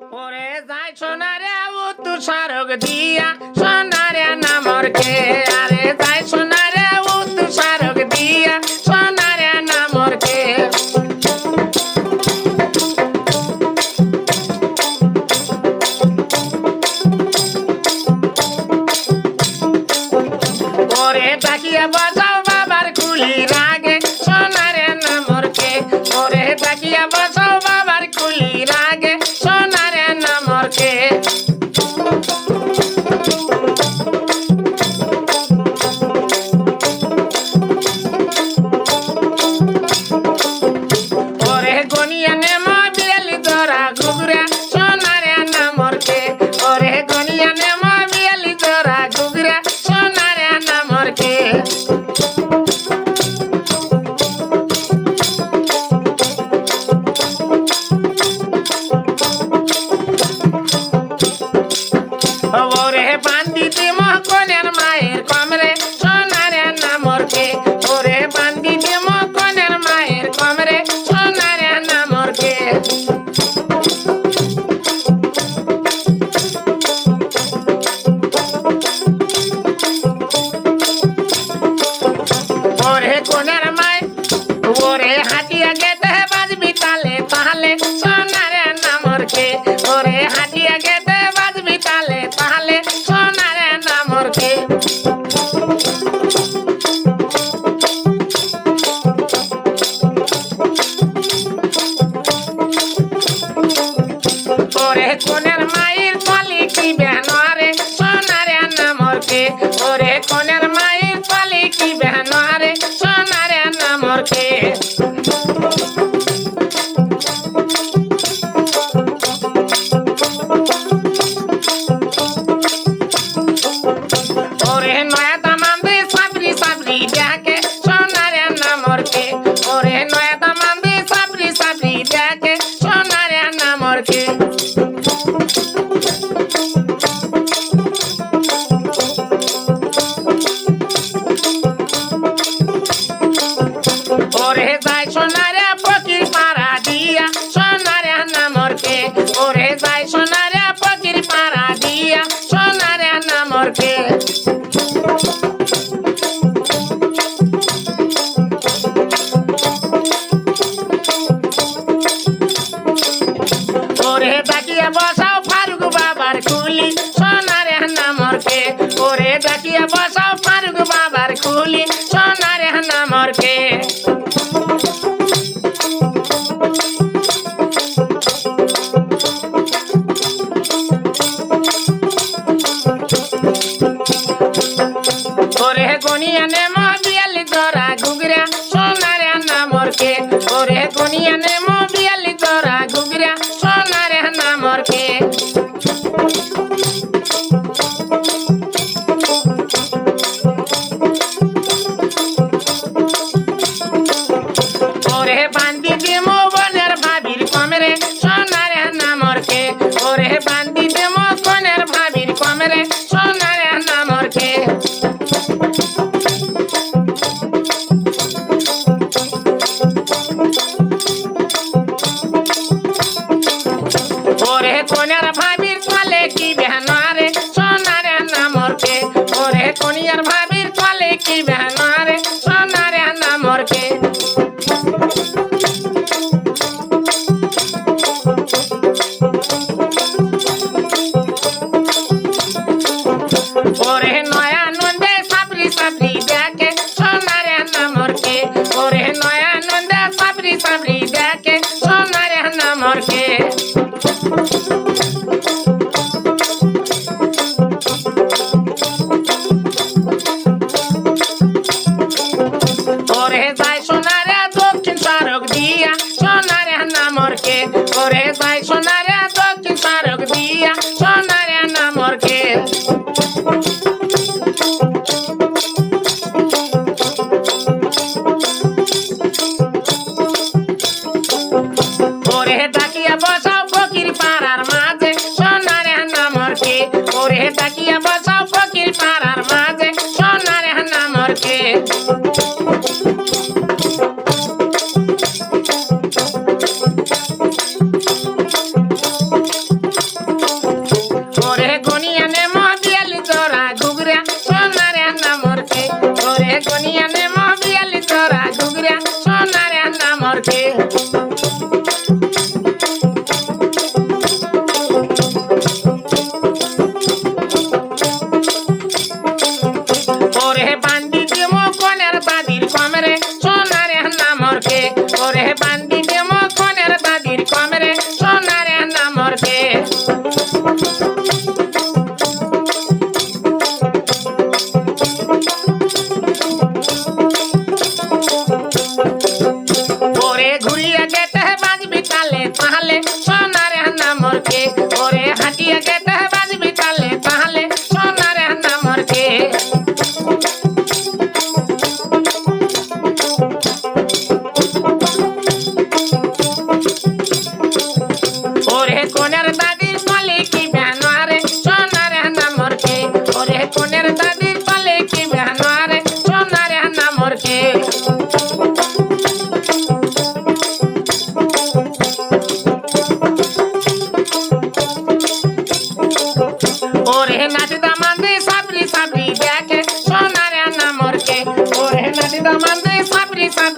ওরে যাই সোনারে ও তু সারক দিয়া। সোনারে নামর কে? আরে যাই সোনারে ও তু সারক দিয়া। সোনারে নামর কে? ওরে তাকিয়া বাজাও বাবার কুলি রাগে সোনারে নামর কে? ওরে তাকিয়া বাজাও ওরে বান্দিতে মহকনের মায়ের কমরে, সোনারে নামর কে ওরে বান্দিতে মহকনের মায়ের কমরে, সোনারে নামর কে ওরে কোনের মায় ওরে হাটিয়া গেতে বাজবি তালে তাহলে সোনারে নামর কে ওরে হাটিয়া গেতে নামর কে ওরে নয়া যাই সোনারে ফকির পাড়া দিয়া, সোনারে নামর কে ওরে ডাকিয়া বসাও ফারুক বাবার কুলি, সোনারে নামর কে ওরে ডাকিয়া বসাও ফারুক বাবার কুলি, সোনারে নামর ভাবির কলে কি বেহনারে? সোনারে নামর কে ওরে কোনিয়ার ভাবির কলে কি বেহনারে? সোনারে নামর কে ওরে নয়া নন্দে সাবরি সাবরি দেখে, সোনারে নামর কে ওরে নয়া নন্দে সাবরি সাবরি দেখে, সোনারে নামর ওরে যাই সোনারে দক্ষিণ সড়ক দিয়া, সোনারে নামর কে ওরে যাই সোনারে দক্ষিণ সড়ক দিয়া, সোনারে নামর কে ওরে ডাকিয়া বসাও ফকির পাড়ার মাঝে, সোনারে নামর কে ওরে ডাকিয়া বসাও ফকির পাড়ার মাঝে, সোনারে নামর নাতি দামান্দি সাবরি সাবরি দেখে সোনারে না মরকে ওরে নাতি দামান্দি সাবরি সাবরি